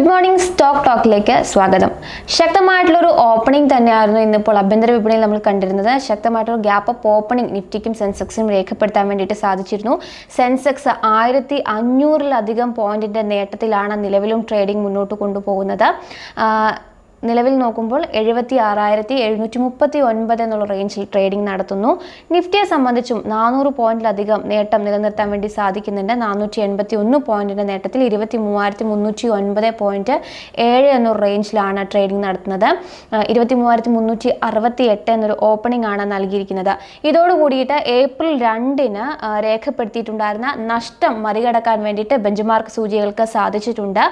Good morning stock ടോക്കിലേക്ക് സ്വാഗതം. ശക്തമായിട്ടുള്ളൊരു opening തന്നെയായിരുന്നു ഇന്നിപ്പോൾ ആഭ്യന്തര വിപണിയിൽ നമ്മൾ കണ്ടിരുന്നത്. ശക്തമായിട്ടൊരു ഗ്യാപ്പ് അപ്പ് ഓപ്പണിംഗ് നിഫ്റ്റിക്കും സെൻസെക്സിനും രേഖപ്പെടുത്താൻ വേണ്ടിയിട്ട് സാധിച്ചിരുന്നു. സെൻസെക്സ് ആയിരത്തി അഞ്ഞൂറിലധികം പോയിന്റിന്റെ നേട്ടത്തിലാണ് നിലവിലും ട്രേഡിംഗ് മുന്നോട്ട് കൊണ്ടുപോകുന്നത്. നിലവിൽ നോക്കുമ്പോൾ എഴുപത്തി ആറായിരത്തി എഴുന്നൂറ്റി മുപ്പത്തി ഒൻപത് എന്നുള്ള റേഞ്ചിൽ ട്രേഡിംഗ് നടത്തുന്നു. നിഫ്റ്റിയെ സംബന്ധിച്ചും നാനൂറ് പോയിന്റിലധികം നേട്ടം നിലനിർത്താൻ വേണ്ടി സാധിക്കുന്നുണ്ട്. നാനൂറ്റി എൺപത്തി ഒന്ന് പോയിന്റിന്റെ നേട്ടത്തിൽ ഇരുപത്തി മൂവായിരത്തി മുന്നൂറ്റി ഒൻപത് പോയിന്റ് ഏഴ് എന്നൊരു റേഞ്ചിലാണ് ട്രേഡിംഗ് നടത്തുന്നത്. ഇരുപത്തി മൂവായിരത്തി മുന്നൂറ്റി അറുപത്തി എട്ട് എന്നൊരു ഓപ്പണിംഗ് ആണ് നൽകിയിരിക്കുന്നത്. ഇതോടുകൂടിയിട്ട് ഏപ്രിൽ രണ്ടിന് രേഖപ്പെടുത്തിയിട്ടുണ്ടായിരുന്ന നഷ്ടം മറികടക്കാൻ വേണ്ടിയിട്ട് ബെഞ്ച് സൂചികൾക്ക് സാധിച്ചിട്ടുണ്ട്.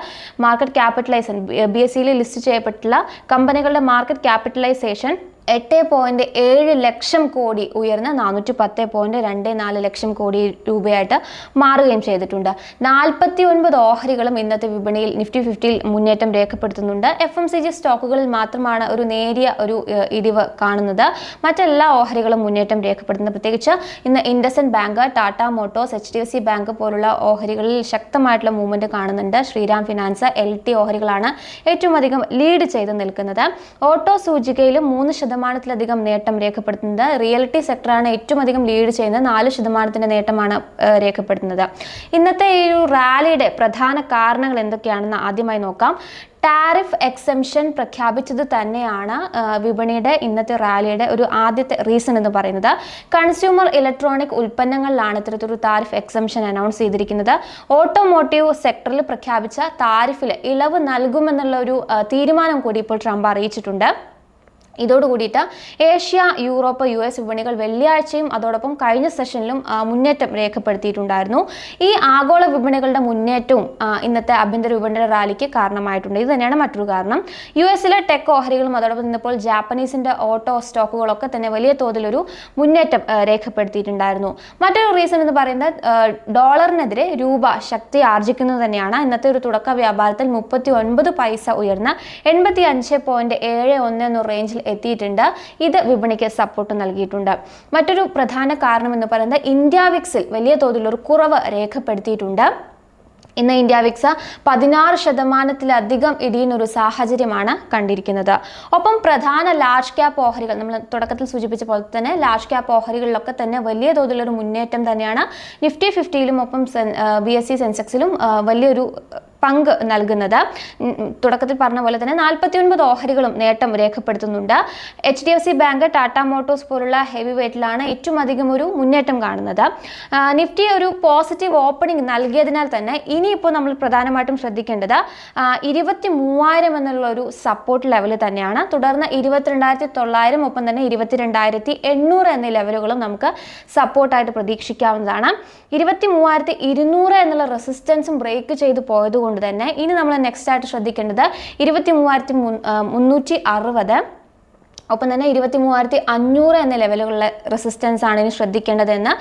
മാർക്കറ്റ് ക്യാപിറ്റലൈസേഷൻ ബി എസ് സിയിൽ ലിസ്റ്റ് ചെയ്യപ്പെട്ടുള്ള കമ്പനികളുടെ മാർക്കറ്റ് ക്യാപിറ്റലൈസേഷൻ എട്ട് പോയിന്റ് ഏഴ് ലക്ഷം കോടി ഉയർന്ന് നാനൂറ്റി പത്ത് പോയിന്റ് രണ്ട് നാല് ലക്ഷം കോടി രൂപയായിട്ട് മാറുകയും ചെയ്തിട്ടുണ്ട്. നാൽപ്പത്തി ഒൻപത് ഓഹരികളും ഇന്നത്തെ വിപണിയിൽ നിഫ്റ്റി ഫിഫ്റ്റിയിൽ മുന്നേറ്റം രേഖപ്പെടുത്തുന്നുണ്ട്. എഫ് എം സി ജി സ്റ്റോക്കുകളിൽ മാത്രമാണ് ഒരു നേരിയ ഒരു ഇടിവ് കാണുന്നത്. മറ്റെല്ലാ ഓഹരികളും മുന്നേറ്റം രേഖപ്പെടുത്തുന്നത്. പ്രത്യേകിച്ച് ഇന്ന് IndusInd Bank Tata Motors H D F C Bank പോലുള്ള ഓഹരികളിൽ ശക്തമായിട്ടുള്ള മൂവ്മെന്റ് കാണുന്നുണ്ട്. ശ്രീരാം ഫിനാൻസ് എൽ ടി ഓഹരികളാണ് ഏറ്റവും അധികം ലീഡ് ചെയ്ത് നിൽക്കുന്നത്. ഓട്ടോ സൂചികയിലും മൂന്ന് ശതമാനത്തിലധികം നേട്ടം രേഖപ്പെടുത്തുന്നത്. റിയൽറ്റി സെക്ടറാണ് ഏറ്റവും അധികം ലീഡ് ചെയ്യുന്നത്. നാല് ശതമാനത്തിന്റെ നേട്ടമാണ് രേഖപ്പെടുത്തുന്നത്. ഇന്നത്തെ ഈ ഒരു റാലിയുടെ പ്രധാന കാരണങ്ങൾ എന്തൊക്കെയാണെന്ന് ആദ്യമായി നോക്കാം. ടാരിഫ് എക്സംഷൻ പ്രഖ്യാപിച്ചത് തന്നെയാണ് വിപണിയുടെ ഇന്നത്തെ റാലിയുടെ ഒരു ആദ്യത്തെ റീസൺ എന്ന് പറയുന്നത്. കൺസ്യൂമർ ഇലക്ട്രോണിക് ഉൽപ്പന്നങ്ങളിലാണ് ഇത്തരത്തിലൊരു താരിഫ് എക്സംഷൻ അനൗൺസ് ചെയ്തിരിക്കുന്നത്. ഓട്ടോമോട്ടീവ് സെക്ടറിൽ പ്രഖ്യാപിച്ച താരിഫിൽ ഇളവ് നൽകുമെന്നുള്ള ഒരു തീരുമാനം കൂടി ഇപ്പോൾ ട്രംപ് അറിയിച്ചിട്ടുണ്ട്. ഇതോടുകൂടിയിട്ട് ഏഷ്യ യൂറോപ്പ് യു എസ് വിപണികൾ വെള്ളിയാഴ്ചയും അതോടൊപ്പം കഴിഞ്ഞ സെഷനിലും മുന്നേറ്റം രേഖപ്പെടുത്തിയിട്ടുണ്ടായിരുന്നു. ഈ ആഗോള വിപണികളുടെ മുന്നേറ്റവും ഇന്നത്തെ ആഭ്യന്തര വിപണിയുടെ റാലിക്ക് കാരണമായിട്ടുണ്ട്. ഇത് തന്നെയാണ് മറ്റൊരു കാരണം. യു എസിലെ ടെക് ഓഹരികളും അതോടൊപ്പം ഇന്നിപ്പോൾ ജാപ്പനീസിന്റെ ഓട്ടോ സ്റ്റോക്കുകളൊക്കെ തന്നെ വലിയ തോതിലൊരു മുന്നേറ്റം രേഖപ്പെടുത്തിയിട്ടുണ്ടായിരുന്നു. മറ്റൊരു റീസൺ എന്ന് പറയുന്നത് ഡോളറിനെതിരെ രൂപ ശക്തി ആർജിക്കുന്നത് തന്നെയാണ്. ഇന്നത്തെ ഒരു തുടക്ക വ്യാപാരത്തിൽ മുപ്പത്തി ഒൻപത് പൈസ ഉയർന്ന എൺപത്തി അഞ്ച് പോയിന്റ് ഏഴ് ഒന്ന് എന്ന റേഞ്ചിൽ എത്തിയിട്ടുണ്ട്. ഇത് വിപണിക്ക് സപ്പോർട്ട് നൽകിയിട്ടുണ്ട്. മറ്റൊരു പ്രധാന കാരണം എന്ന് പറയുന്നത് ഇന്ത്യ വിക്സിൽ വലിയ ഒരു കുറവ് രേഖപ്പെടുത്തിയിട്ടുണ്ട്. ഇന്ന് ഇന്ത്യ വിക്സ പതിനാറ് ശതമാനത്തിലധികം ഇടിയുന്ന ഒരു സാഹചര്യമാണ് കണ്ടിരിക്കുന്നത്. ഒപ്പം പ്രധാന ലാർജ് ക്യാപ്പ് ഓഹരികൾ നമ്മൾ തുടക്കത്തിൽ സൂചിപ്പിച്ച പോലെ തന്നെ ലാർജ് ക്യാപ്പ് ഓഹരികളിലൊക്കെ തന്നെ വലിയ തോതിലൊരു മുന്നേറ്റം തന്നെയാണ്. നിഫ്റ്റി ഫിഫ്റ്റിയിലും ഒപ്പം ബി എസ് സി സെൻസെക്സിലും വലിയൊരു പങ്ക് നൽകുന്നത്. തുടക്കത്തിൽ പറഞ്ഞ പോലെ തന്നെ നാൽപ്പത്തി ഒൻപത് ഓഹരികളും നേട്ടം രേഖപ്പെടുത്തുന്നുണ്ട്. H D F C bank Tata motors പോലുള്ള ഹെവി വെയിറ്റിലാണ് ഏറ്റവും അധികം ഒരു മുന്നേറ്റം കാണുന്നത്. നിഫ്റ്റി ഒരു പോസിറ്റീവ് ഓപ്പണിംഗ് നൽകിയതിനാൽ തന്നെ ഇനിയിപ്പോൾ നമ്മൾ പ്രധാനമായിട്ടും ശ്രദ്ധിക്കേണ്ടത് ഇരുപത്തി മൂവായിരം എന്നുള്ള ഒരു സപ്പോർട്ട് ലെവൽ തന്നെയാണ്. തുടർന്ന് ഇരുപത്തിരണ്ടായിരത്തി തൊള്ളായിരം ഒപ്പം തന്നെ ഇരുപത്തിരണ്ടായിരത്തി എണ്ണൂറ് എന്നീ ലെവലുകളും നമുക്ക് സപ്പോർട്ടായിട്ട് പ്രതീക്ഷിക്കാവുന്നതാണ്. ഇരുപത്തി മൂവായിരത്തി ഇരുന്നൂറ് എന്നുള്ള റെസിസ്റ്റൻസും ബ്രേക്ക് ചെയ്തു പോയതുകൊണ്ട് തന്നെ ഇനി നമ്മൾ നെക്സ്റ്റ് ആയിട്ട് ശ്രദ്ധിക്കേണ്ടത് ഇരുപത്തി മൂവായിരത്തി മുന്നൂറ്റി അറുപത് ഒപ്പം തന്നെ ഇരുപത്തി മൂവായിരത്തി അഞ്ഞൂറ് എന്ന ലെവലുകളിലെ റെസിസ്റ്റൻസ് ആണ് ഇനി ശ്രദ്ധിക്കേണ്ടതെന്ന്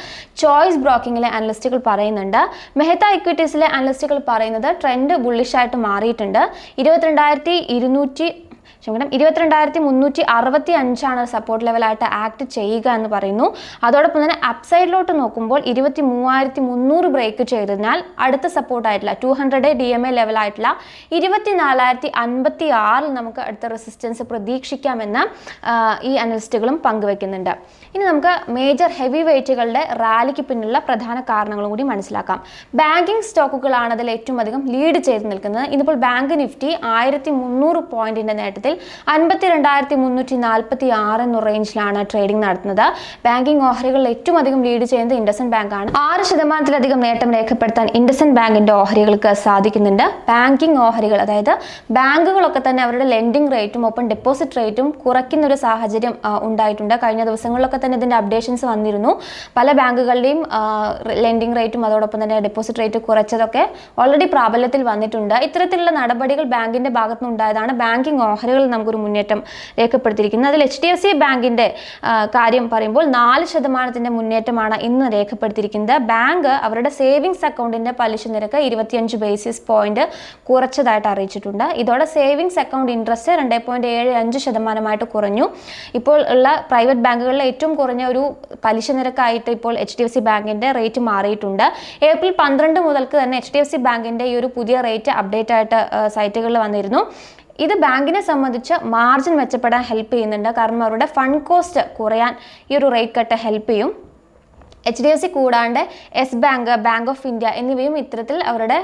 ചോയ്സ് ബ്രോക്കിങ്ങിലെ അനലിസ്റ്റുകൾ പറയുന്നുണ്ട്. മെഹത്ത ഇക്വിറ്റീസിലെ അനലിസ്റ്റുകൾ പറയുന്നത് ട്രെൻഡ് ബുള്ളിഷായിട്ട് മാറിയിട്ടുണ്ട്. ഇരുപത്തിരണ്ടായിരത്തി ഇരുന്നൂറ്റി ക്ഷമിക്കണം ഇരുപത്തിരണ്ടായിരത്തി മുന്നൂറ്റി അറുപത്തി അഞ്ചാണ് സപ്പോർട്ട് ലെവലായിട്ട് ആക്ട് ചെയ്യുക എന്ന് പറയുന്നു. അതോടൊപ്പം തന്നെ അപ്സൈഡിലോട്ട് നോക്കുമ്പോൾ ഇരുപത്തി മൂവായിരത്തി മുന്നൂറ് ബ്രേക്ക് ചെയ്തതിനാൽ അടുത്ത സപ്പോർട്ടായിട്ടുള്ള two hundred D M A ലെവലായിട്ടുള്ള ഇരുപത്തി നാലായിരത്തി അൻപത്തി ആറിൽ നമുക്ക് അടുത്ത റെസിസ്റ്റൻസ് പ്രതീക്ഷിക്കാമെന്ന് ഈ അനലിസ്റ്റുകളും പങ്കുവെക്കുന്നുണ്ട്. ഇനി നമുക്ക് മേജർ ഹെവി വെയിറ്റുകളുടെ റാലിക്ക് പിന്നിലുള്ള പ്രധാന കാരണങ്ങളും കൂടി മനസ്സിലാക്കാം. ബാങ്കിങ് സ്റ്റോക്കുകളാണ് അതിൽ ഏറ്റവും അധികം ലീഡ് ചെയ്ത് നിൽക്കുന്നത്. ഇന്നിപ്പോൾ ബാങ്ക് നിഫ്റ്റി ആയിരത്തി മുന്നൂറ് പോയിന്റിന്റെ നേട്ടത്തിൽ അൻപത്തി രണ്ടായിരത്തി മുന്നൂറ്റി നാൽപ്പത്തി ആറ് എന്ന റേഞ്ചിലാണ് ട്രേഡിംഗ് നടത്തുന്നത്. ബാങ്കിങ് ഓഹരികളിൽ ഏറ്റവും അധികം ലീഡ് ചെയ്യുന്നത് ഇൻഡസൻ ബാങ്ക് ബാങ്കാണ് ആറ് ശതമാനത്തിലധികം നേട്ടം രേഖപ്പെടുത്താൻ ഇൻഡസൻ ബാങ്കിന്റെ ഓഹരികൾക്ക് സാധിക്കുന്നുണ്ട്. ബാങ്കിങ് ഓഹരികൾ അതായത് ബാങ്കുകളൊക്കെ തന്നെ അവരുടെ ലെൻഡിംഗ് റേറ്റും ഒപ്പം ഡെപ്പോസിറ്റ് റേറ്റും കുറയ്ക്കുന്ന ഒരു സാഹചര്യം ഉണ്ടായിട്ടുണ്ട്. കഴിഞ്ഞ ദിവസങ്ങളിലൊക്കെ തന്നെ ഇതിന്റെ അപ്ഡേഷൻസ് വന്നിരുന്നു. പല ബാങ്കുകളുടെയും ലെൻഡിംഗ് റേറ്റും അതോടൊപ്പം തന്നെ ഡെപ്പോസിറ്റ് റേറ്റ് കുറച്ചതൊക്കെ ഓൾറെഡി പ്രാബല്യത്തിൽ വന്നിട്ടുണ്ട്. ഇത്തരത്തിലുള്ള നടപടികൾ ബാങ്കിന്റെ ഭാഗത്തുനിന്ന് ഉണ്ടായതാണ് ബാങ്കിങ് ഓഹരികളിൽ നമുക്കൊരു മുന്നേറ്റം രേഖപ്പെടുത്തിയിരിക്കുന്നത് അതിൽ എച്ച് ഡി എഫ് സി ബാങ്കിന്റെ കാര്യം പറയുമ്പോൾ നാല് ശതമാനത്തിന്റെ മുന്നേറ്റമാണ് ഇന്ന് രേഖപ്പെടുത്തിയിരിക്കുന്നത്. ബാങ്ക് അവരുടെ സേവിങ്സ് അക്കൗണ്ടിന്റെ പലിശ നിരക്ക് ഇരുപത്തിയഞ്ച് ബേസിസ് പോയിന്റ് കുറച്ചതായിട്ട് അറിയിച്ചിട്ടുണ്ട്. ഇതോടെ സേവിങ്സ് അക്കൗണ്ട് ഇൻട്രസ്റ്റ് രണ്ട് പോയിന്റ് ഏഴ് അഞ്ച് ശതമാനമായിട്ട് കുറഞ്ഞു. ഇപ്പോൾ ഉള്ള പ്രൈവറ്റ് ബാങ്കുകളിലെ ഏറ്റവും കുറഞ്ഞ ഒരു പലിശ നിരക്കായിട്ട് ഇപ്പോൾ എച്ച് ഡി എഫ് സി ബാങ്കിന്റെ റേറ്റ് മാറിയിട്ടുണ്ട്. ഏപ്രിൽ പന്ത്രണ്ട് മുതൽക്ക് തന്നെ എച്ച് ഡി എഫ് സി ബാങ്കിന്റെ ഈ ഒരു പുതിയ റേറ്റ് അപ്ഡേറ്റ് ആയിട്ട് സൈറ്റുകളിൽ വന്നിരുന്നു. ഇത് ബാങ്കിനെ സംബന്ധിച്ച് മാർജിൻ മെച്ചപ്പെടാൻ ഹെൽപ്പ് ചെയ്യുന്നുണ്ട്. കാരണം അവരുടെ ഫണ്ട് കോസ്റ്റ് കുറയാൻ ഈ ഒരു റേറ്റ് കട്ട് ഹെൽപ്പ് ചെയ്യും. എച്ച് ഡി എഫ് സി കൂടാണ്ട് yes bank bank of India എന്നിവയും ഇത്തരത്തിൽ അവരുടെ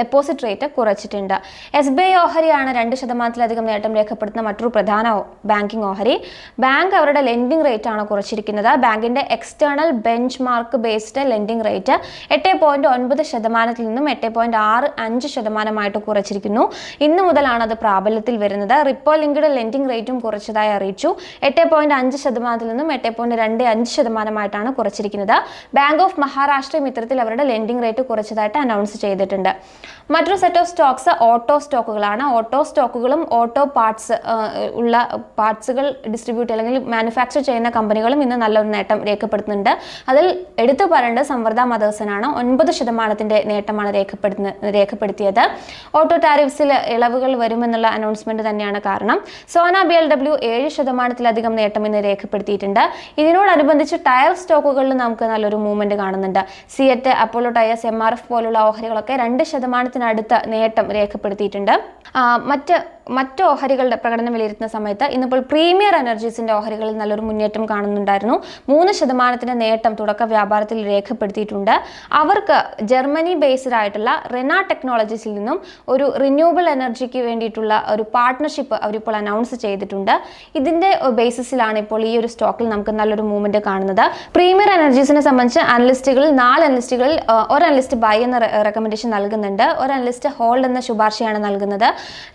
ഡെപ്പോസിറ്റ് റേറ്റ് കുറച്ചിട്ടുണ്ട്. എസ് ബി ഐ ഓഹരിയാണ് രണ്ട് ശതമാനത്തിലധികം നേട്ടം രേഖപ്പെടുത്തുന്ന മറ്റൊരു പ്രധാന ബാങ്കിങ് ഓഹരി. ബാങ്ക് അവരുടെ ലെൻഡിംഗ് റേറ്റ് ആണ് കുറച്ചിരിക്കുന്നത്. ബാങ്കിന്റെ external bench mark based lending rate എട്ട് പോയിന്റ് ഒൻപത് ശതമാനത്തിൽ നിന്നും എട്ട് പോയിന്റ് ആറ് അഞ്ച് ശതമാനമായിട്ട് കുറച്ചിരിക്കുന്നു. ഇന്ന് മുതലാണ് അത് പ്രാബല്യത്തിൽ വരുന്നത്. റിപ്പോ ലിങ്ക്ഡ് ലെൻഡിംഗ് റേറ്റും കുറച്ചതായി അറിയിച്ചു. എട്ട് പോയിന്റ് അഞ്ച് ശതമാനത്തിൽ നിന്നും എട്ട് പോയിന്റ് രണ്ട് അഞ്ച് ശതമാനമായിട്ടാണ് കുറച്ചിരിക്കുന്നത്. ബാങ്ക് ഓഫ് മഹാരാഷ്ട്രയും ഇത്തരത്തിൽ അവരുടെ ലെൻഡിംഗ് റേറ്റ് കുറച്ചതായിട്ട് അനൗൺസ് ചെയ്തിട്ടുണ്ട്. മറ്റൊരു സെറ്റ് ഓഫ് സ്റ്റോക്സ് ഓട്ടോ സ്റ്റോക്കുകളാണ് ഓട്ടോ സ്റ്റോക്കുകളും ഓട്ടോ പാർട്സ് ഉള്ള പാർട്സുകൾ ഡിസ്ട്രിബ്യൂട്ട് അല്ലെങ്കിൽ മാനുഫാക്ചർ ചെയ്യുന്ന കമ്പനികളും ഇന്ന് നല്ലൊരു നേട്ടം രേഖപ്പെടുത്തുന്നുണ്ട്. അതിൽ എടുത്തു പറയേണ്ടത് സംവർദ്ധ മദേഴ്സനാണ് ഒൻപത് ശതമാനത്തിന്റെ നേട്ടമാണ് രേഖപ്പെടുത്തുന്ന രേഖപ്പെടുത്തിയത്. ഓട്ടോ ടാരിഫ്സിൽ ഇളവുകൾ വരുമെന്നുള്ള അനൗൺസ്മെന്റ് തന്നെയാണ് കാരണം. സോന ബി എൽ ഡബ്ല്യു ഏഴ് ശതമാനത്തിലധികം നേട്ടം ഇന്ന് രേഖപ്പെടുത്തിയിട്ടുണ്ട്. ഇതിനോടനുബന്ധിച്ച് ടയർ സ്റ്റോക്കുകളിൽ നമുക്ക് നല്ലൊരു മൂവ്മെന്റ് കാണുന്നുണ്ട്. CEAT Apollo tyres M R F പോലുള്ള ഓഹരികളൊക്കെ രണ്ട് ശതമാനത്തിനടുത്ത് നേട്ടം രേഖപ്പെടുത്തിയിട്ടുണ്ട്. മറ്റ് മറ്റ് ഓഹരികളുടെ പ്രകടനം വിലയിരുത്തുന്ന സമയത്ത് ഇന്നിപ്പോൾ പ്രീമിയർ എനർജീസിന്റെ ഓഹരികളിൽ നല്ലൊരു മുന്നേറ്റം കാണുന്നുണ്ടായിരുന്നു. മൂന്ന് ശതമാനത്തിന്റെ നേട്ടം തുടക്ക വ്യാപാരത്തിൽ രേഖപ്പെടുത്തിയിട്ടുണ്ട്. അവർക്ക് ജർമ്മനി ബേസ്ഡ് ആയിട്ടുള്ള റെന ടെക്നോളജീസിൽ നിന്നും ഒരു റിന്യൂവബിൾ എനർജിക്ക് വേണ്ടിയിട്ടുള്ള ഒരു പാർട്ട്ണർഷിപ്പ് അവരിപ്പോൾ അനൗൺസ് ചെയ്തിട്ടുണ്ട്. ഇതിന്റെ ബേസിസിലാണ് ഇപ്പോൾ ഈ ഒരു സ്റ്റോക്കിൽ നമുക്ക് നല്ലൊരു മൂവ്മെന്റ് കാണുന്നത്. പ്രീമിയർ എനർജീസിനെ സംബന്ധിച്ച് അനലിസ്റ്റുകളിൽ നാല് അനലിസ്റ്റുകളിൽ ഒരു അനലിസ്റ്റ് ബൈ എന്ന റെക്കമെൻഡേഷൻ നൽകുന്നുണ്ട്. ഒരു അനലിസ്റ്റ് ഹോൾഡ് എന്ന ശുപാർശയാണ് നൽകുന്നത്.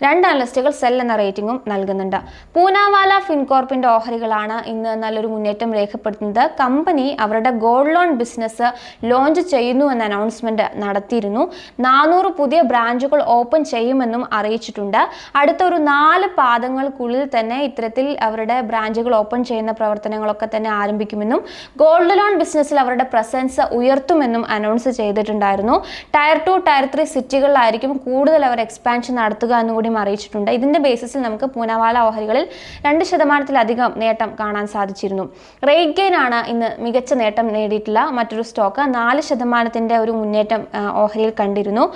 രണ്ട് അനലിസ്റ്റുകൾ സെൽ എന്ന റേറ്റിംഗും നൽകുന്നുണ്ട്. പൂനാവാല ഫിൻകോർപ്പിന്റെ ഓഹരികളാണ് ഇന്ന് നല്ലൊരു മുന്നേറ്റം രേഖപ്പെടുത്തുന്നത്. കമ്പനി അവരുടെ ഗോൾഡ് ലോൺ ബിസിനസ് ലോഞ്ച് ചെയ്യുന്നു എന്ന അനൗൺസ്മെന്റ് നടത്തിയിരുന്നു. നാനൂറ് പുതിയ ബ്രാഞ്ചുകൾ ഓപ്പൺ ചെയ്യുമെന്നും അറിയിച്ചിട്ടുണ്ട്. അടുത്ത ഒരു നാല് പാദങ്ങൾക്കുള്ളിൽ തന്നെ ഇത്തരത്തിൽ അവരുടെ ബ്രാഞ്ചുകൾ ഓപ്പൺ ചെയ്യുന്ന പ്രവർത്തനങ്ങളൊക്കെ തന്നെ ആരംഭിക്കുമെന്നും ഗോൾഡ് ലോൺ ബിസിനസ്സിൽ അവരുടെ പ്രസൻസ് ഉയർത്തുമെന്നും അനൗൺസ് ചെയ്തിട്ടുണ്ടായിരുന്നു. ടയർ ടു ടയർ ത്രീ സിറ്റികളിലായിരിക്കും കൂടുതൽ അവർ എക്സ്പാൻഷൻ നടത്തുക എന്നും കൂടി അറിയിച്ചിട്ടുണ്ട്. ഇതിന്റെ ബേസിസിൽ നമുക്ക് പൂനാവാല ഓഹരികളിൽ രണ്ട് ശതമാനത്തിലധികം നേട്ടം കാണാൻ സാധിച്ചിരുന്നു. റേറ്റ് ഗെയിൻ ആണ് ഇന്ന് മികച്ച നേട്ടം നേടിയിട്ടുള്ള മറ്റൊരു സ്റ്റോക്ക് നാല് ശതമാനത്തിന്റെ ഒരു മുന്നേറ്റം ഓഹരിയിൽ കണ്ടിരുന്നു.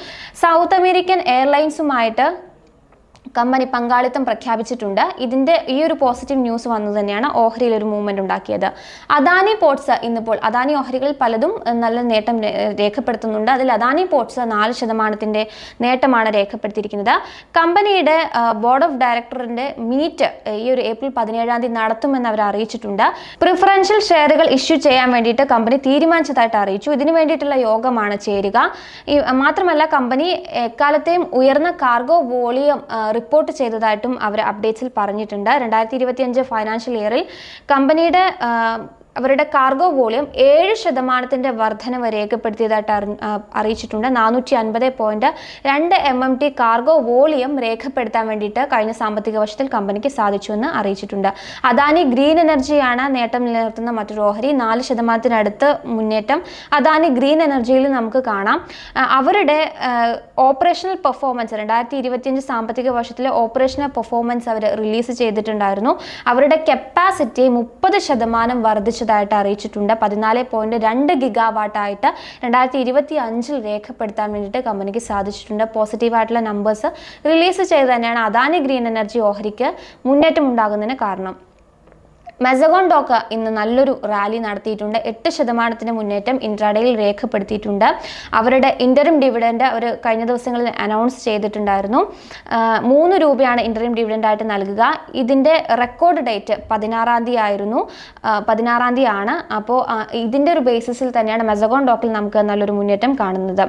സൗത്ത് അമേരിക്കൻ എയർലൈൻസുമായിട്ട് കമ്പനി പങ്കാളിത്തം പ്രഖ്യാപിച്ചിട്ടുണ്ട്. ഇതിന്റെ ഈ ഒരു പോസിറ്റീവ് ന്യൂസ് വന്നു തന്നെയാണ് ഓഹരിയിൽ ഒരു മൂവ്മെന്റ് ഉണ്ടാക്കിയത്. അദാനി പോർട്സ് ഇന്നിപ്പോൾ അദാനി ഓഹരികളിൽ പലതും നല്ല നേട്ടം രേഖപ്പെടുത്തുന്നുണ്ട്. അതിൽ അദാനി പോർട്സ് നാല് ശതമാനത്തിന്റെ നേട്ടമാണ് രേഖപ്പെടുത്തിയിരിക്കുന്നത്. കമ്പനിയുടെ ബോർഡ് ഓഫ് ഡയറക്ടറിന്റെ മീറ്റ് ഈ ഒരു ഏപ്രിൽ പതിനേഴാം തീയതി നടത്തുമെന്ന് അവർ അറിയിച്ചിട്ടുണ്ട്. പ്രിഫറൻഷ്യൽ ഷെയറുകൾ ഇഷ്യൂ ചെയ്യാൻ വേണ്ടിയിട്ട് കമ്പനി തീരുമാനിച്ചതായിട്ട് അറിയിച്ചു. ഇതിനു വേണ്ടിയിട്ടുള്ള യോഗമാണ് ചേരുക. മാത്രമല്ല കമ്പനി എക്കാലത്തെയും ഉയർന്ന കാർഗോ വോളിയം റിപ്പോർട്ട് ചെയ്തതായിട്ടും അവർ അപ്ഡേറ്റ്സിൽ പറഞ്ഞിട്ടുണ്ട്. രണ്ടായിരത്തി ഇരുപത്തിയഞ്ച് ഫൈനാൻഷ്യൽ ഇയറിൽ കമ്പനിയുടെ അവരുടെ കാർഗോ വോളിയം ഏഴ് ശതമാനത്തിന്റെ വർധനവ് രേഖപ്പെടുത്തിയതായിട്ട് അറി- അറിയിച്ചിട്ടുണ്ട്. നാനൂറ്റി അൻപത് പോയിന്റ് രണ്ട് M M T cargo volume രേഖപ്പെടുത്താൻ വേണ്ടിയിട്ട് കഴിഞ്ഞ സാമ്പത്തിക വർഷത്തിൽ കമ്പനിക്ക് സാധിച്ചുവെന്ന് അറിയിച്ചിട്ടുണ്ട്. അദാനി ഗ്രീൻ എനർജിയാണ് നേട്ടം നിലനിർത്തുന്ന മറ്റൊരു ഓഹരി. നാല് ശതമാനത്തിനടുത്ത് മുന്നേറ്റം അദാനി ഗ്രീൻ എനർജിയിൽ നമുക്ക് കാണാം. അവരുടെ ഓപ്പറേഷണൽ പെർഫോമൻസ് രണ്ടായിരത്തി ഇരുപത്തിയഞ്ച് സാമ്പത്തിക വർഷത്തിലെ ഓപ്പറേഷണൽ പെർഫോമൻസ് അവർ റിലീസ് ചെയ്തിട്ടുണ്ടായിരുന്നു. അവരുടെ കപ്പാസിറ്റി മുപ്പത് ശതമാനം വർദ്ധിച്ചതായിട്ട് അറിയിച്ചിട്ടുണ്ട്. പതിനാല് പോയിന്റ് രണ്ട് ഗിഗാവാട്ടായിട്ട് രണ്ടായിരത്തി ഇരുപത്തി അഞ്ചിൽ രേഖപ്പെടുത്താൻ വേണ്ടിയിട്ട് കമ്പനിക്ക് സാധിച്ചിട്ടുണ്ട്. പോസിറ്റീവായിട്ടുള്ള നമ്പേഴ്സ് റിലീസ് ചെയ്ത് തന്നെയാണ് അദാനി ഗ്രീൻ എനർജി ഓഹരിക്ക് മുന്നേറ്റം ഉണ്ടാകുന്നതിന് കാരണം. മെസഗോൺ ഡോക്ക ഇന്ന് നല്ലൊരു റാലി നടത്തിയിട്ടുണ്ട്. എട്ട് ശതമാനത്തിന് മുന്നേറ്റം ഇൻട്രാഡേയിൽ രേഖപ്പെടുത്തിയിട്ടുണ്ട്. അവരുടെ ഇന്ററിം ഡിവിഡൻഡ് അവർ കഴിഞ്ഞ ദിവസങ്ങളിൽ അനൗൺസ് ചെയ്തിട്ടുണ്ടായിരുന്നു. മൂന്ന് രൂപയാണ് ഇന്ററിം ഡിവിഡൻഡായിട്ട് നൽകുക. ഇതിന്റെ റെക്കോർഡ് ഡേറ്റ് പതിനാറാം തീയതി ആയിരുന്നു. പതിനാറാം തീയതി ആണ്. അപ്പോൾ ഇതിന്റെ ഒരു ബേസിസിൽ തന്നെയാണ് മെസഗോൺ ഡോക്കിൽ നമുക്ക് നല്ലൊരു മുന്നേറ്റം കാണുന്നത്.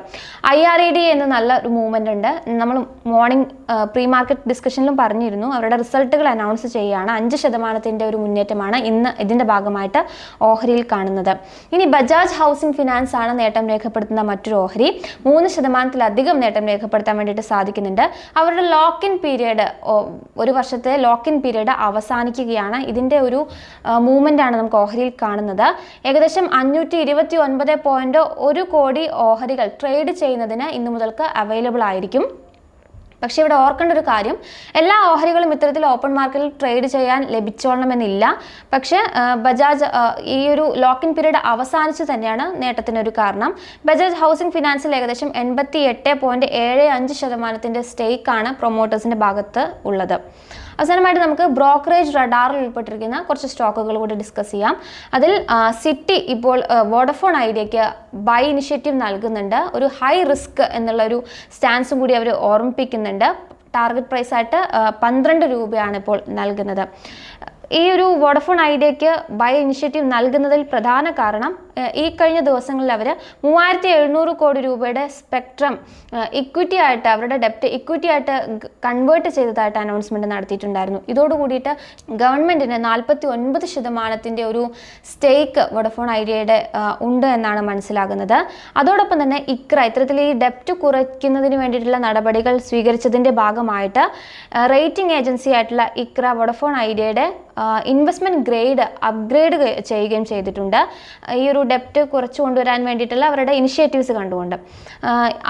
ഐ ആർ ഇ ഡി എന്ന് നല്ല ഒരു മൂവ്മെന്റ് ഉണ്ട്. നമ്മൾ മോർണിംഗ് പ്രീ മാർക്കറ്റ് ഡിസ്കഷനിലും പറഞ്ഞിരുന്നു. അവരുടെ റിസൾട്ടുകൾ അനൗൺസ് ചെയ്യുകയാണ്. അഞ്ച് ശതമാനത്തിന്റെ ഒരു മുന്നേറ്റമാണ് നേട്ടമാണ് ഇന്ന് ഇതിന്റെ ഭാഗമായിട്ട് ഓഹരിയിൽ കാണുന്നത്. ഇനി ബജാജ് ഹൗസിംഗ് ഫിനാൻസ് ആണ് നേട്ടം രേഖപ്പെടുത്തുന്ന മറ്റൊരു ഓഹരി. മൂന്ന് ശതമാനത്തിലധികം നേട്ടം രേഖപ്പെടുത്താൻ വേണ്ടിയിട്ട് സാധിക്കുന്നുണ്ട്. അവരുടെ ലോക്ക് ഇൻ പീരീഡ് ഒരു വർഷത്തെ ലോക്ക് ഇൻ പീരീഡ് അവസാനിക്കുകയാണ്. ഇതിന്റെ ഒരു മൂവ്മെന്റ് ആണ് നമുക്ക് ഓഹരിയിൽ കാണുന്നത്. ഏകദേശം അഞ്ഞൂറ്റി ഇരുപത്തി ഒൻപത് പോയിന്റ് ഒരു കോടി ഓഹരികൾ ട്രേഡ് ചെയ്യുന്നതിന് ഇന്നു മുതൽക്ക് അവൈലബിൾ ആയിരിക്കും. പക്ഷേ ഇവിടെ ഓർക്കേണ്ട ഒരു കാര്യം എല്ലാ ഓഹരികളും ഇത്തരത്തിൽ ഓപ്പൺ മാർക്കറ്റിൽ ട്രേഡ് ചെയ്യാൻ ലഭിച്ചോളണമെന്നില്ല. പക്ഷേ ബജാജ് ഈ ഒരു ലോക്കിൻ പീരീഡ് അവസാനിച്ച് തന്നെയാണ് നേട്ടത്തിനൊരു കാരണം. ബജാജ് ഹൗസിംഗ് ഫിനാൻസിൽ ഏകദേശം എൺപത്തി എട്ട് പോയിന്റ് ഏഴ് അഞ്ച് ശതമാനത്തിന്റെ സ്റ്റേക്കാണ് പ്രൊമോട്ടേഴ്സിന്റെ ഭാഗത്ത് ഉള്ളത്. അവസാനമായിട്ട് നമുക്ക് ബ്രോക്കറേജ് റഡാറിൽ ഉൾപ്പെട്ടിരിക്കുന്ന കുറച്ച് സ്റ്റോക്കുകൾ കൂടി ഡിസ്കസ് ചെയ്യാം. അതിൽ സിറ്റി ഇപ്പോൾ വോഡഫോൺ ഐഡിയയ്ക്ക് ബൈ ഇനിഷ്യേറ്റീവ് നൽകുന്നുണ്ട്. ഒരു ഹൈ റിസ്ക് എന്നുള്ള ഒരു സ്റ്റാൻസും കൂടി അവർ ഓർമ്മിപ്പിക്കുന്നുണ്ട്. ടാർഗറ്റ് പ്രൈസ് ആയിട്ട് ആ, പന്ത്രണ്ട് രൂപയാണ് ഇപ്പോൾ നൽകുന്നത്. ഈ ഒരു വോഡഫോൺ ഐഡിയയ്ക്ക് ബൈ ഇനിഷ്യേറ്റീവ് നൽകുന്നതിൽ പ്രധാന കാരണം ഈ കഴിഞ്ഞ ദിവസങ്ങളിൽ അവർ മൂവായിരത്തി എഴുന്നൂറ് കോടി രൂപയുടെ സ്പെക്ട്രം ഇക്വിറ്റി ആയിട്ട് അവരുടെ ഡെപ്റ്റ് ഇക്വിറ്റി ആയിട്ട് കൺവേർട്ട് ചെയ്തതായിട്ട് അനൗൺസ്മെന്റ് നടത്തിയിട്ടുണ്ടായിരുന്നു. ഇതോടുകൂടിയിട്ട് ഗവൺമെന്റിന് നാൽപ്പത്തി ഒൻപത് ശതമാനത്തിന്റെ ഒരു സ്റ്റേക്ക് വോഡഫോൺ ഐഡിയയുടെ ഉണ്ട് എന്നാണ് മനസ്സിലാകുന്നത്. അതോടൊപ്പം തന്നെ ഇക്ര ഇത്തരത്തിൽ ഈ ഡെപ്റ്റ് കുറയ്ക്കുന്നതിന് വേണ്ടിയിട്ടുള്ള നടപടികൾ സ്വീകരിച്ചതിന്റെ ഭാഗമായിട്ട് റേറ്റിംഗ് ഏജൻസി ആയിട്ടുള്ള ഇക്ര വോഡഫോൺ ഐഡിയയുടെ ഇൻവെസ്റ്റ്മെന്റ് ഗ്രേഡ് അപ്ഗ്രേഡ് ചെയ്യുകയും ചെയ്തിട്ടുണ്ട്. ഈ ഒരു ഡെപ്റ്റ് കുറച്ച് കൊണ്ടുവരാൻ വേണ്ടിയിട്ടുള്ള അവരുടെ ഇനിഷ്യേറ്റീവ്സ് കണ്ടുകൊണ്ട്.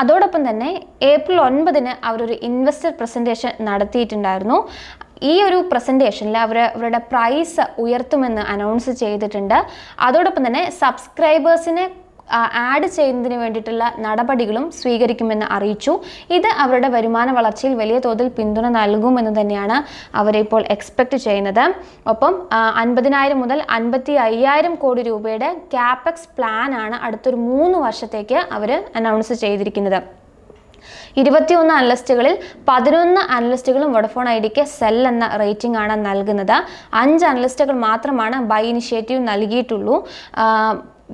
അതോടൊപ്പം തന്നെ ഏപ്രിൽ ഒൻപതിന് അവരൊരു ഇൻവെസ്റ്റർ പ്രസന്റേഷൻ നടത്തിയിട്ടുണ്ടായിരുന്നു. ഈ ഒരു പ്രസന്റേഷനിൽ അവർ അവരുടെ പ്രൈസ് ഉയർത്തുമെന്ന് അനൗൺസ് ചെയ്തിട്ടുണ്ട്. അതോടൊപ്പം തന്നെ സബ്സ്ക്രൈബേഴ്സിനെ ആഡ് ചെയ്യുന്നതിന് വേണ്ടിയിട്ടുള്ള നടപടികളും സ്വീകരിക്കുമെന്ന് അറിയിച്ചു. ഇത് അവരുടെ വരുമാന വളർച്ചയിൽ വലിയ തോതിൽ പിന്തുണ നൽകുമെന്ന് തന്നെയാണ് അവരിപ്പോൾ എക്സ്പെക്ട് ചെയ്യുന്നത്. ഒപ്പം അൻപതിനായിരം മുതൽ അൻപത്തി അയ്യായിരം കോടി രൂപയുടെ ക്യാപെക്സ് പ്ലാൻ ആണ് അടുത്തൊരു മൂന്ന് വർഷത്തേക്ക് അവർ അനൗൺസ് ചെയ്തിരിക്കുന്നത്. ഇരുപത്തിയൊന്ന് അനലിസ്റ്റുകളിൽ പതിനൊന്ന് അനലിസ്റ്റുകളും വോഡഫോൺ ഐഡിക്ക് സെൽ എന്ന റേറ്റിംഗ് ആണ് നൽകുന്നത്. അഞ്ച് അനലിസ്റ്റുകൾ മാത്രമാണ് ബൈ ഇനിഷ്യേറ്റീവ് നൽകിയിട്ടുള്ളൂ.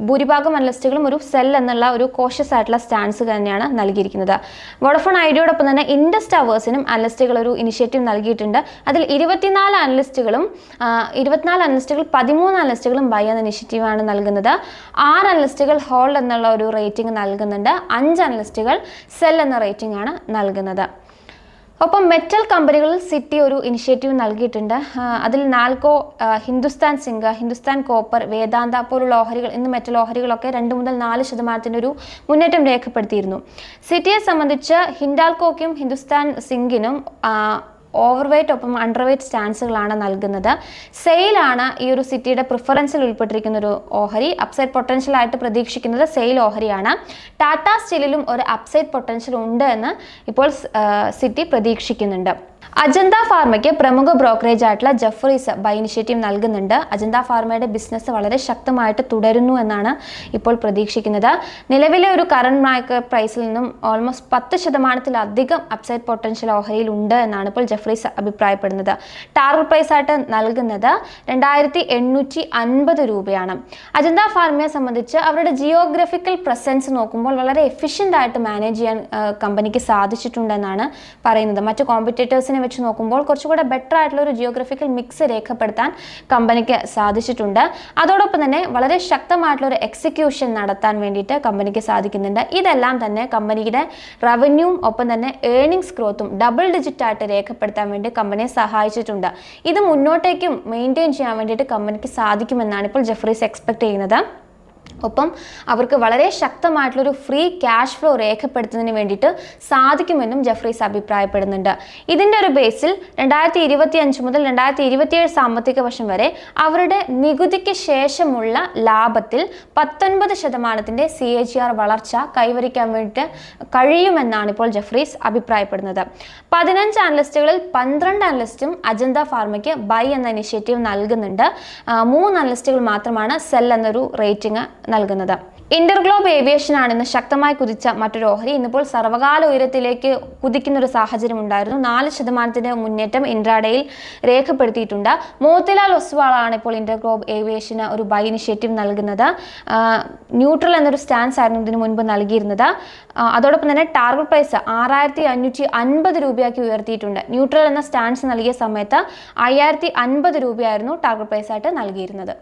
ഭൂരിഭാഗം അനലിസ്റ്റുകളും ഒരു സെൽ എന്നുള്ള ഒരു കോഷ്യസ് ആയിട്ടുള്ള സ്റ്റാൻസ് തന്നെയാണ് നൽകിയിരിക്കുന്നത്. വോഡഫോൺ ഐഡിയോടൊപ്പം തന്നെ ഇൻഡസ് ടവേഴ്സിനും അനലിസ്റ്റുകൾ ഒരു ഇനിഷ്യേറ്റീവ് നൽകിയിട്ടുണ്ട്. അതിൽ ഇരുപത്തിനാല് അനലിസ്റ്റുകളും ഇരുപത്തിനാല് അനലിസ്റ്റുകൾ പതിമൂന്ന് അനലിസ്റ്റുകളും ബൈ എന്ന ഇനിഷ്യേറ്റീവാണ് നൽകുന്നത്. ആറ് അനലിസ്റ്റുകൾ ഹോൾഡ് എന്നുള്ള ഒരു റേറ്റിംഗ് നൽകുന്നുണ്ട്. അഞ്ച് അനലിസ്റ്റുകൾ സെൽ എന്ന റേറ്റിംഗ് ആണ് നൽകുന്നത്. ഒപ്പം മെറ്റൽ കമ്പനികളിൽ സിറ്റി ഒരു ഇനിഷ്യേറ്റീവ് നൽകിയിട്ടുണ്ട്. അതിൽ നാൽക്കോ ഹിന്ദുസ്ഥാൻ സിംഗ ഹിന്ദുസ്ഥാൻ കോപ്പർ വേദാന്ത പോലുള്ള ഓഹരികൾ ഇന്ന് മെറ്റൽ ഓഹരികളൊക്കെ രണ്ട് മുതൽ നാല് ശതമാനത്തിന്റെ ഒരു മുന്നേറ്റം രേഖപ്പെടുത്തിയിരുന്നു. സിറ്റിയെ സംബന്ധിച്ച് ഹിൻഡാൽക്കോയ്ക്കും ഹിന്ദുസ്ഥാൻ സിംഗിനും ആ, ഓവർവെയ്റ്റ് ഒപ്പം അണ്ടർ വെയ്റ്റ് സ്റ്റാൻസുകളാണ് നൽകുന്നത്. സെയിലാണ് ഈ ഒരു സിറ്റിയുടെ പ്രിഫറൻസിൽ ഉൾപ്പെട്ടിരിക്കുന്ന ഒരു ഓഹരി. അപ്സൈഡ് പൊട്ടൻഷ്യൽ ആയിട്ട് പ്രതീക്ഷിക്കുന്നത് സെയിൽ ഓഹരിയാണ്. ടാറ്റ സ്റ്റീലിലും ഒരു അപ്സൈഡ് പൊട്ടൻഷ്യൽ ഉണ്ട് എന്ന് ഇപ്പോൾ സിറ്റി പ്രതീക്ഷിക്കുന്നുണ്ട്. അജന്ത ഫാർമയ്ക്ക് പ്രമുഖ ബ്രോക്കറേജ് ആയിട്ടുള്ള ജഫ്രീസ് ബൈ ഇനിഷ്യേറ്റീവ് നൽകുന്നുണ്ട്. അജന്ത ഫാർമയുടെ ബിസിനസ് വളരെ ശക്തമായിട്ട് തുടരുന്നു എന്നാണ് ഇപ്പോൾ പ്രതീക്ഷിക്കുന്നത്. നിലവിലെ ഒരു കറണ്ട് മാർക്കറ്റ് പ്രൈസിൽ നിന്നും ഓൾമോസ്റ്റ് പത്ത് ശതമാനത്തിലധികം അപ്സൈഡ് പൊട്ടൻഷ്യൽ ഓഹരിയിൽ ഉണ്ട് എന്നാണ് ഇപ്പോൾ ജഫ്രീസ് അഭിപ്രായപ്പെടുന്നത്. ടാർഗറ്റ് പ്രൈസ് ആയിട്ട് നൽകുന്നത് രണ്ടായിരത്തി എണ്ണൂറ്റി അൻപത് രൂപയാണ്. അജന്ത ഫാർമയെ സംബന്ധിച്ച് അവരുടെ ജിയോഗ്രഫിക്കൽ പ്രസൻസ് നോക്കുമ്പോൾ വളരെ എഫിഷ്യന്റ് ആയിട്ട് മാനേജ് ചെയ്യാൻ കമ്പനിക്ക് സാധിച്ചിട്ടുണ്ടെന്നാണ് പറയുന്നത്. മറ്റ് മറ്റു കോമ്പറ്റേറ്റേഴ്സിനെ വെച്ച് നോക്കുമ്പോൾ കുറച്ചുകൂടെ ബെറ്റർ ആയിട്ടുള്ള ഒരു ജിയോഗ്രഫിക്കൽ മിക്സ് രേഖപ്പെടുത്താൻ കമ്പനിക്ക് സാധിച്ചിട്ടുണ്ട്. അതോടൊപ്പം തന്നെ വളരെ ശക്തമായിട്ടുള്ള ഒരു എക്സിക്യൂഷൻ നടത്താൻ വേണ്ടിയിട്ട് കമ്പനിക്ക് സാധിക്കുന്നുണ്ട്. ഇതെല്ലാം തന്നെ കമ്പനിയുടെ റവന്യൂവും ഒപ്പം തന്നെ ഏണിങ്സ് ഗ്രോത്തും ഡബിൾ ഡിജിറ്റ് ആയിട്ട് രേഖപ്പെടുത്താൻ വേണ്ടി കമ്പനിയെ സഹായിച്ചിട്ടുണ്ട്. ഇത് മുന്നോട്ടേക്കും മെയിന്റെയിൻ ചെയ്യാൻ വേണ്ടിയിട്ട് കമ്പനിക്ക് സാധിക്കുമെന്നാണ് ഇപ്പോൾ ജെഫ്രീസ് എക്സ്പെക്ട് ചെയ്യുന്നത്. ഒപ്പം അവർക്ക് വളരെ ശക്തമായിട്ടുള്ളൊരു ഫ്രീ ക്യാഷ് ഫ്ലോ രേഖപ്പെടുത്തുന്നതിന് വേണ്ടിയിട്ട് സാധിക്കുമെന്നും ജഫ്രീസ് അഭിപ്രായപ്പെടുന്നുണ്ട്. ഇതിന്റെ ഒരു ബേസിൽ രണ്ടായിരത്തി ഇരുപത്തി അഞ്ച് മുതൽ രണ്ടായിരത്തി ഇരുപത്തിയേഴ് സാമ്പത്തിക വർഷം വരെ അവരുടെ നികുതിക്ക് ശേഷമുള്ള ലാഭത്തിൽ പത്തൊൻപത് ശതമാനത്തിന്റെ സി എ ജി ആർ വളർച്ച കൈവരിക്കാൻ വേണ്ടിയിട്ട് കഴിയുമെന്നാണ് ഇപ്പോൾ ജഫ്രീസ് അഭിപ്രായപ്പെടുന്നത്. പതിനഞ്ച് അനലിസ്റ്റുകളിൽ പന്ത്രണ്ട് അനലിസ്റ്റും അജന്ത ഫാർമയ്ക്ക് ബൈ എന്ന ഇനിഷ്യേറ്റീവ് നൽകുന്നുണ്ട്. മൂന്ന് അനലിസ്റ്റുകൾ മാത്രമാണ് സെൽ എന്നൊരു റേറ്റിംഗ് നൽകുന്നത്. ഇന്റർഗ്ലോബ് ഏവിയേഷൻ ആണ് ഇന്ന് ശക്തമായി കുതിച്ച മറ്റൊരു ഓഹരി ഇന്നിപ്പോൾ സർവകാല ഉയരത്തിലേക്ക് കുതിക്കുന്ന ഒരു സാഹചര്യം ഉണ്ടായിരുന്നു നാല് ശതമാനത്തിന്റെ മുന്നേറ്റം ഇൻട്രാഡയിൽ രേഖപ്പെടുത്തിയിട്ടുണ്ട്. മോത്തിലാൽ ഒസ്വാളാണ് ഇപ്പോൾ ഇന്റർഗ്ലോബ് ഏവിയേഷന് ഒരു ബൈ ഇനിഷ്യേറ്റീവ് നൽകുന്നത്. ന്യൂട്രൽ എന്നൊരു സ്റ്റാൻസ് ആയിരുന്നു ഇതിനു മുൻപ് നൽകിയിരുന്നത്. അതോടൊപ്പം തന്നെ ടാർഗറ്റ് പ്രൈസ് ആറായിരത്തി അഞ്ഞൂറ്റി അൻപത് രൂപയാക്കി ഉയർത്തിയിട്ടുണ്ട്. ന്യൂട്രൽ എന്ന സ്റ്റാൻസ് നൽകിയ സമയത്ത് അയ്യായിരത്തി അൻപത് രൂപയായിരുന്നു ടാർഗറ്റ് പ്രൈസ് ആയിട്ട് നൽകിയിരുന്നത്.